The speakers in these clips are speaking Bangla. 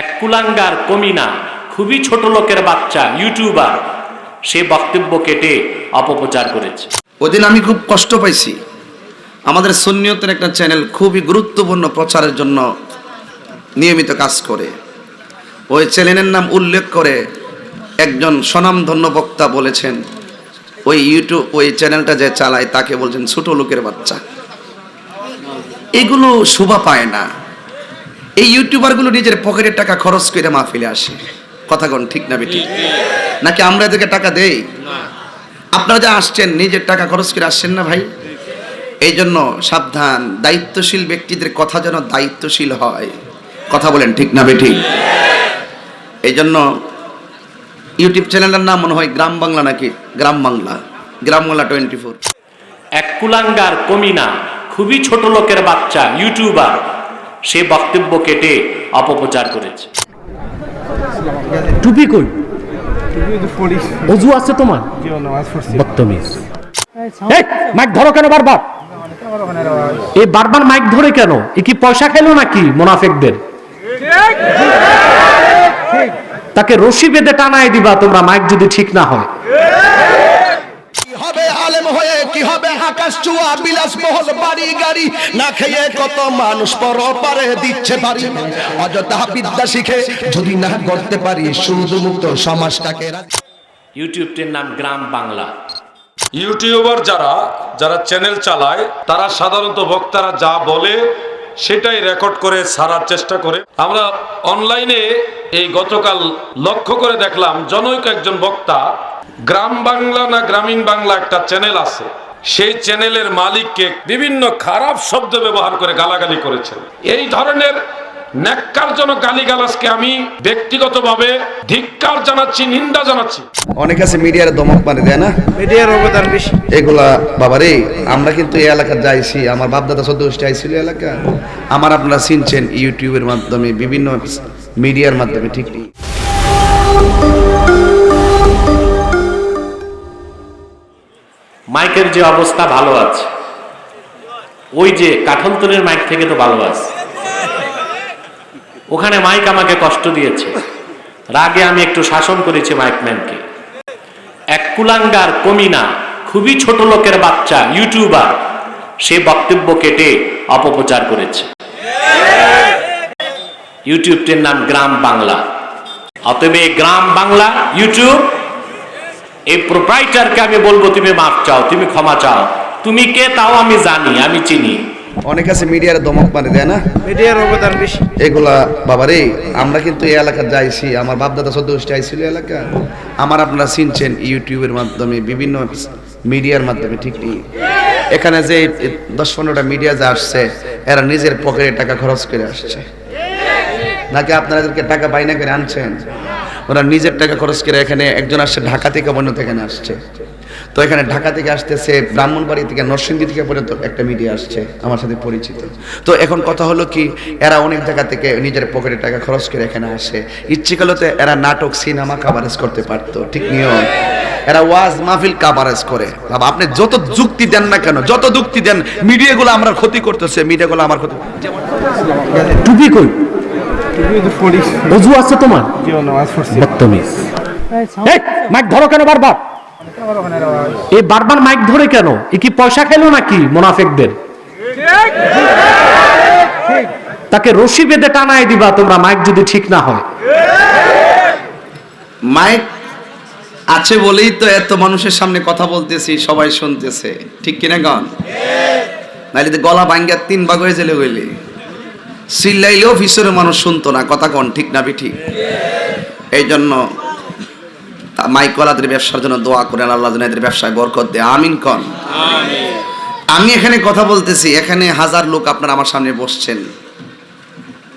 এক কুলাঙ্গার কমিনা, খুবই ছোট লোকের বাচ্চা, ইউটিউবার। সে বক্তব্য কেটে অপপ্রচার করেছে। ওদিন আমি খুব কষ্ট পাইছি। আমাদের সুন্নিয়তের একটা চ্যানেল খুবই গুরুত্বপূর্ণ প্রচারের জন্য নিয়মিত কাজ করে। ওই চ্যানেলের নাম উল্লেখ করে একজন স্বনামধন্য বক্তা বলেছেন, ওই ইউটিউব, ওই চ্যানেলটা যে চালায় তাকে বলছেন ছোট লোকের বাচ্চা। এগুলো শোভা পায় না। এই ইউটিউবারগুলো নিজের পকেটের টাকা খরচ করে মাহফিলে আসে। কথা কোন ঠিক না বেটি? নাকি আমরা এদেরকে টাকা দেই? আপনারা যা আসছেন, নিজের টাকা খরচ করে আসছেন না ভাই? এই জন্য সাবধান, দায়িত্বশীল ব্যক্তিদের কথা যেন দায়িত্বশীল হয়। কথা বলেন ঠিক না বেটি? এই জন্য ইউটিউব চ্যানেলের নাম মনে হয় গ্রাম বাংলা নাকি? গ্রাম বাংলা। গ্রাম বাংলা টোয়েন্টি ফোর এক কুলাঙ্গার কমিনা, খুবই ছোট লোকের বাচ্চা ইউটিউবার সে বক্তব্য কেটে অপপ্রচার করেছে। টুপি কই? অজু আছে তোমার? বদতমিজ। মাইক ধরো কেন বারবার? এই বারবার মাইক ধরে কেন? এ কি পয়সা খেলো নাকি মোনাফেকদের? তাকে রশি বেঁধে টানায় দিবা তোমরা মাইক যদি ঠিক না হয়। হবে আলেম হয়ে কি হবে আকাশ চুয়া বিলাস মহল বাড়ি গাড়ি। না খেয়ে কত মানুষ পর পারে দিচ্ছে পারি অযথা বিদ্যা শিখে যদি না করতে পারি সুদ মুক্ত সমাজটাকে ইউটিউবটির নাম গ্রাম বাংলা। ইউটিউবার যারা যারা চ্যানেল চালায় তারা সাধারণত বক্তারা যা বলে সেটাই রেকর্ড করে সারার চেষ্টা করে। আমরা অনলাইনে এই গতকাল লক্ষ্য করে দেখলাম জনৈক একজন বক্তা গ্রাম বাংলা না গ্রামীণ বাংলা একটা চ্যানেল আছে। সেই চ্যানেলের মালিককে বিভিন্ন খারাপ শব্দ ব্যবহার করে গালাগালি করেছেন। এই ধরনের ন্যাক্কারজনক গালিগালাজকে আমি ব্যক্তিগতভাবে ধিক্কার জানাচ্ছি নিন্দা জানাচ্ছি। অনেক আছে মিডিয়ার দমক মানে দেয় না? মিডিয়ার অবদান বেশি। এগুলা বাবারে আমরা কিন্তু এই এলাকা যাইছি আমার বাপদাদা আইছিল এলাকা। আমার আপনারা চিনছেন ইউটিউবের মাধ্যমে বিভিন্ন মিডিয়ার মাধ্যমে ঠিক নেই। মাইকের যে অবস্থা ভালো আছে, ওই যে কাঠলতলের মাইক থেকে তো ভালো আছে। ওখানে মাইক আমাকে কষ্ট দিয়েছে। রাগে আমি একটু শাসন করেছি মাইকম্যানকে এক কুলাঙ্গার কমিনা, খুবই ছোট লোকের বাচ্চা, ইউটিউবার, সে বক্তব্য কেটে অপপ্রচার করেছে। ইউটিউবটির নাম গ্রাম বাংলা। অতএব গ্রাম বাংলা, ইউটিউব এই প্রোপ্রাইটারকে আমি বলব তুমি মাপ চাও তুমি ক্ষমা চাও। তুমি কে তাও আমি জানি আমি চিনি। অনেক আছে মিডিয়ার দমক মানে দেয় না? মিডিয়ার অবদান বেশি। এগুলা বাবারে আমরা কিন্তু এই এলাকা যাইছি আমার বাপদাদা সদ্য গোষ্ঠী আইছিল এলাকা। আমার আপনারা চিনছেন ইউটিউবের মাধ্যমে বিভিন্ন মিডিয়ার মাধ্যমে ঠিক নেই। এখানে যে দশ পনেরোটা মিডিয়া যা আসছে এরা নিজের পকেটে টাকা খরচ করে আসছে। নাকি আপনারা এদেরকে টাকা বাইনা করে আনছেন? ওরা নিজের টাকা খরচ করে এখানে একজন আসছে, ঢাকা থেকে অন্য থেকে আসছে। তো এখানে ঢাকা থেকে আসতেছে, ব্রাহ্মণবাড়ি থেকে, নরসিংদী থেকে পর্যন্ত একটা মিডিয়া আসছে, আমার সাথে পরিচিত। তো এখন কথা হলো কি, এরা অনেক জায়গা থেকে নিজের পকেটে টাকা খরচ করে এখানে আসে। ইচ্ছে করলে তো এরা নাটক সিনেমা কাভারেজ করতে পারতো, ঠিক নিয়ম। এরা ওয়াজ মাহফিল কাভারেজ করে। বাবা, আপনি যত যুক্তি দেন না কেন, যত যুক্তি দেন মিডিয়াগুলো আমরা ক্ষতি করতেছে মিডিয়াগুলো আমার ক্ষতি টুপি কই? অজু আছে তোমার? জীবন নামাজ পড়ছি। বদতমিজ। মাইক ধরো কেন বারবার? এই বারবার মাইক ধরে কেন? এ কি পয়সা খেলো নাকি মোনাফেকদের? তাকে রশি বেঁধে টানায় দিবা তোমরা মাইক যদি ঠিক না হয়। মাইক আছে বলেই তো এত মানুষের সামনে কথা বলতেছি সবাই শুনতেছে। ঠিক কিনা গান নাইলে গলা ভাঙ্গা তিন ভাগ হয়ে জেলে গইলে চিল্লাইলেও ফিসরে মানুষ শুনতো না, কথা কন, ঠিক না বি ঠিক এই জন্য তা মাইকওয়ালাদের ব্যবসার জন্য দোয়া করেন, আল্লাহ যেন এদের ব্যবসায় বরকত দেয়, আমিন কন। আমি এখানে কথা বলতেছি, এখানে হাজার লোক আপনারা আমার সামনে বসছেন।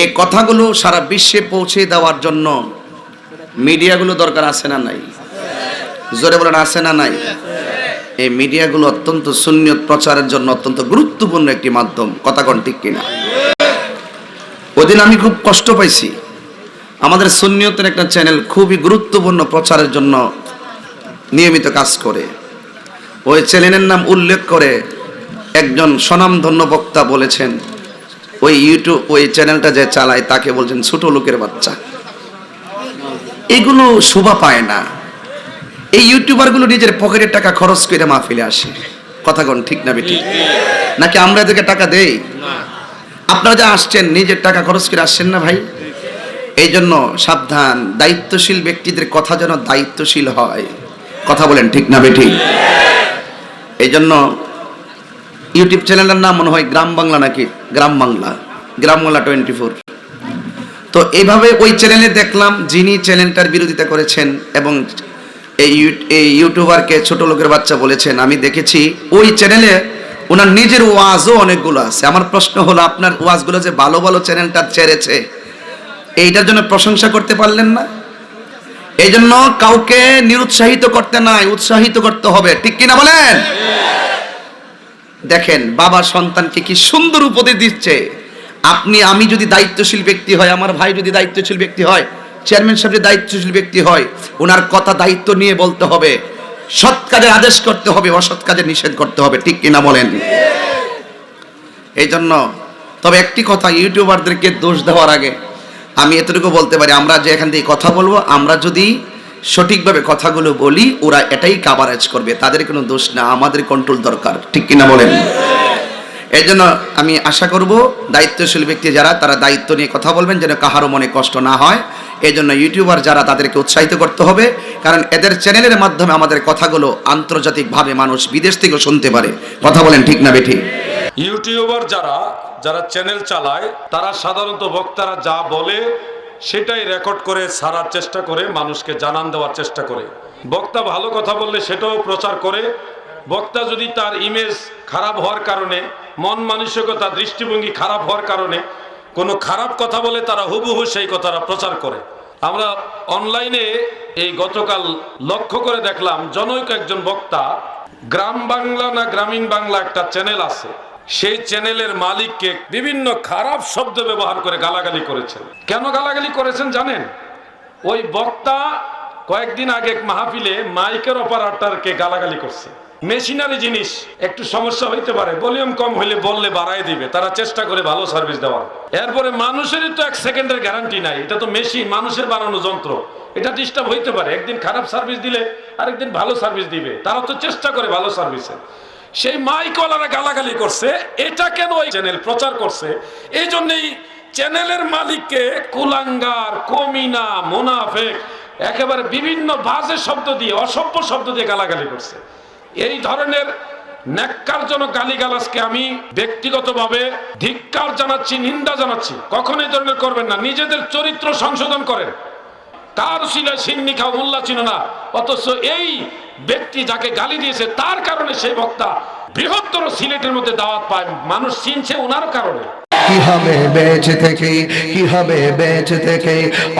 এই কথাগুলো সারা বিশ্বে পৌঁছে দেওয়ার জন্য মিডিয়াগুলো দরকার আছে না নাই? জোরে বলেন, আছে না নাই? এই মিডিয়াগুলো অত্যন্ত সুন্নিয়ত প্রচারের জন্য অত্যন্ত গুরুত্বপূর্ণ একটি মাধ্যম, কথা কন ঠিক কিনা? ওদিন আমি খুব কষ্ট পাইছি। আমাদের সুন্নিয়তের একটা চ্যানেল খুবই গুরুত্বপূর্ণ প্রচারের জন্য নিয়মিত কাজ করে। ওই চ্যানেলের নাম উল্লেখ করে একজন স্বনামধন্য বক্তা বলেছেন, ওই ইউটিউব ওই চ্যানেলটা যে চালায় তাকে বলছেন ছোট লোকের বাচ্চা। এগুলো শোভা পায় না। এই ইউটিউবারগুলো নিজের পকেটের টাকা খরচ করে মাহফিলে আসে। কথা কোন ঠিক না বেটি নাকি আমরা এদেরকে টাকা দেই? আপনারা যা আসছেন, নিজের টাকা খরচ করে আসছেন না ভাই? এই জন্য সাবধান, দায়িত্বশীল ব্যক্তিদের কথা যেন দায়িত্বশীল হয়। কথা বলেন ঠিক না বেটি এই জন্য ইউটিউব চ্যানেলের নাম মনে হয় গ্রাম বাংলা নাকি? গ্রাম বাংলা। গ্রাম বাংলা টোয়েন্টি ফোর তো এইভাবে ওই চ্যানেলে দেখলাম যিনি চ্যানেলটার বিরোধিতা করেছেন এবং এই ইউটিউবারকে ছোট লোকের বাচ্চা বলেছেন। আমি দেখেছি ওই চ্যানেলে ওনার নিজের ওয়াজও অনেকগুলো আছে। আমার প্রশ্ন হলো, আপনার ওয়াজগুলো যে ভালো ভালো চ্যানেলটা ছেড়েছে, এইটার জন্য প্রশংসা করতে পারলেন না? এই জন্য কাউকে নিরুৎসাহিত করতে নাই, উৎসাহিত করতে হবে। ঠিক কিনা বলেন? দেখেন বাবা সন্তানকে কি সুন্দর উপদেশ দিচ্ছে। আপনি, আমি যদি দায়িত্বশীল ব্যক্তি হয়, আমার ভাই যদি দায়িত্বশীল ব্যক্তি হয়, চেয়ারম্যান সাহেব যদি দায়িত্বশীল ব্যক্তি হয় ওনার কথা দায়িত্ব নিয়ে বলতে হবে। সৎ কাজের আদেশ করতে হবে, অসৎ কাজে নিষেধ করতে হবে, ঠিক কিনা বলেন? এই জন্য তবে একটি কথা, ইউটিউবারদেরকে দোষ দেওয়ার আগে আমি এতটুকু বলতে পারি, আমরা যে এখান থেকে কথা বলব, আমরা যদি সঠিকভাবে কথাগুলো বলি, ওরা এটাই কাভারেজ করবে, তাদের কোনো দোষ না, আমাদের কন্ট্রোল দরকার, ঠিক কিনা বলেন? এই জন্য আমি আশা করব, দায়িত্বশীল ব্যক্তি যারা, তারা দায়িত্ব নিয়ে কথা বলবেন, যেন কাহারও মনে কষ্ট না হয়। এই জন্য ইউটিউবার যারা তাদেরকে উৎসাহিত করতে হবে, কারণ এদের চ্যানেলের মাধ্যমে আমাদের কথাগুলো আন্তর্জাতিকভাবে মানুষ বিদেশ থেকেও শুনতে পারে। কথা বলেন ঠিক না বেঠিক ইউটিউবার যারা যারা চ্যানেল চালায়, তারা সাধারণত বক্তারা যা বলে সেটাই রেকর্ড করে, সারার চেষ্টা করে, মানুষকে জানান দেওয়ার চেষ্টা করে। বক্তা ভালো কথা বললে সেটাও প্রচার করে। বক্তা যদি তার ইমেজ খারাপ হওয়ার কারণে, মন মানসিকতা, দৃষ্টিভঙ্গি খারাপ হওয়ার কারণে কোনো খারাপ কথা বলে তারা হুবহু সেই কথাটা প্রচার করে। আমরা অনলাইনে এই গতকাল লক্ষ্য করে দেখলাম, জনৈক একজন বক্তা, গ্রাম বাংলা না গ্রামীণ বাংলা একটা চ্যানেল আছে। সেই চ্যানেলের মালিককে বিভিন্ন খারাপ শব্দ ব্যবহার করে গালাগালি করেছেন। কেন গালাগালি করেছেন জানেন? ওই বক্তা কয়েকদিন আগে এক মাহফিলে মাইকের অপারেটরকে গালাগালি করছে। মেশিনারি জিনিস, একটু সমস্যা হইতে পারে। ভলিউম কম হইলে বললে বাড়ায় দিবে, তারা চেষ্টা করে ভালো সার্ভিস দেওয়ার। এরপরে মানুষেরই তো এক সেকেন্ডের গ্যারান্টি নাই, এটা তো মেশিন, মানুষের বানানো যন্ত্র। এটা ডিস্টার্ব হইতে পারে, একদিন খারাপ সার্ভিস দিলে আরেকদিন ভালো সার্ভিস দিবে। তারা তো চেষ্টা করে ভালো সার্ভিসে। সেই মাইকওয়ালারা গালাগালি করছে, এটা কেন ওই চ্যানেল প্রচার করছে? এই জন্যই চ্যানেলের মালিককে কুলাঙ্গার, কমিনা, মোনাফেক, একেবারে বিভিন্ন বাজে শব্দ দিয়ে, অসভ্য শব্দ দিয়ে গালাগালি করছে। এই ধরনের ন্যাক্কারজনক গালিগালাজকে আমি ব্যক্তিগতভাবে ধিক্কার জানাচ্ছি, নিন্দা জানাচ্ছি। কখনো এই ধরনের করবেন না। নিজেদের চরিত্র সংশোধন করেন। তার শিলায় সিন্নি খাও, মোল্লা ছিল না। অথচ এই ব্যক্তি যাকে গালি দিয়েছে, তার কারণে সেই বক্তা বৃহত্তর সিলেটের মধ্যে দাওয়াত পায়। মানুষ চিনছে ওনার কারণে। কি হবে বেঁচে থেকে? কি হবে বেঁচে থেকে?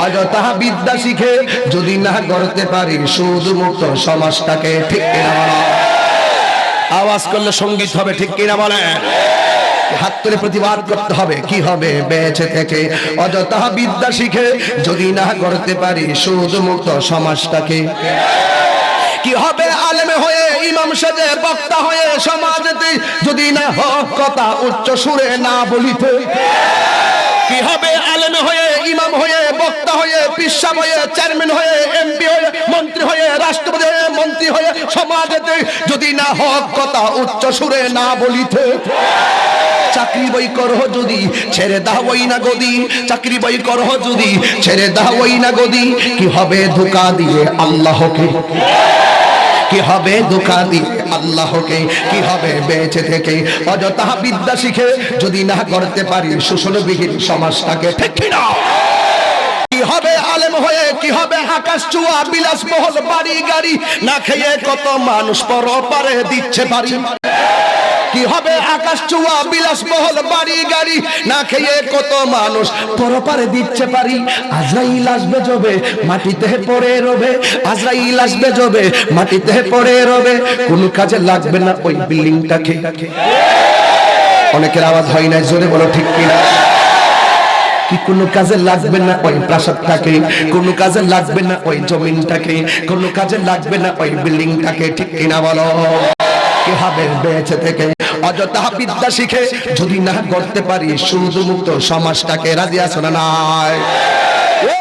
অযথা বিদ্যা শিখে যদি না গড়তে পারি সুদ মুক্ত সমাজটাকে। ঠিক? আওয়াজ করলে সংগীত হবে, ঠিক কিনা বলে হাত তুলে প্রতিবাদ করতে হবে, কি হবে? বেঁচে থেকে অযথা বিদ্যা শিখে যদি না গড়তে পারি সুদ মুক্ত সমাজটাকে। কি হবে আলেমে হয়ে, ইমাম সাজে, বক্তা হয়ে সমাজেতে যদি না হক, কথা উচ্চ সুরে না বলিতে। কি হবে আলেমে হয়ে, ইমাম হয়ে, বক্তা হয়ে পিসা হয়ে, চেয়ারম্যান হয়ে, এমপি হয়ে, মন্ত্রী হয়ে, রাষ্ট্রপতি হয়ে, মন্ত্রী হয়ে, সমাজেতে যদি না হক কথা উচ্চ সুরে না বলিতে, চাকরি বই করহ যদি, ছেড়ে দাওই না গদি, চাকরি বই করহ যদি, ছেড়ে দাওই না গদি, কি হবে ধোকা দিয়ে আল্লাহকে? কি হবে ধোকা আল্লাহকে কি হবে বেঁচে থেকে? অযথা বিদ্যা শিখে যদি না করতে পারি, শোষণবিহীন সমাজটাকে ঠিক না কি হবে আলেম হয়ে, কি হবে আকাশ চুয়া বিলাস মহল বাড়ি গাড়ি? না খেয়ে কত মানুষ পর পারে দিচ্ছে পারি কি হবে আকাশ চুয়া বিলাস মহল বাড়ি গাড়ি, না খেয়ে কত মানুষ? পরপারে দিচ্ছে পারি, আজরাইল আসবে জবে মাটিতে পড়ে রবে, আজরাইল আসবে জবে মাটিতে পড়ে রবে, কোন কাজে লাগবে না ওই বিল্ডিংটাকে। অনেকের আওয়াজ হয় না জোরে বলো ঠিক কিনা? কি কোনো কাজে লাগবে না ওই প্রাসাদটাকে? কোনো কাজে লাগবে না ওই জমিনটাকে? কোনো কাজে লাগবে না ওই বিল্ডিংটাকে, ঠিক কিনা বলো? কি হবে বেঁচে থেকে? অযথা বিদ্যা শিখে যদি না করতে পারি সুন্দর মুক্ত সমাজটাকে রাজি আসো না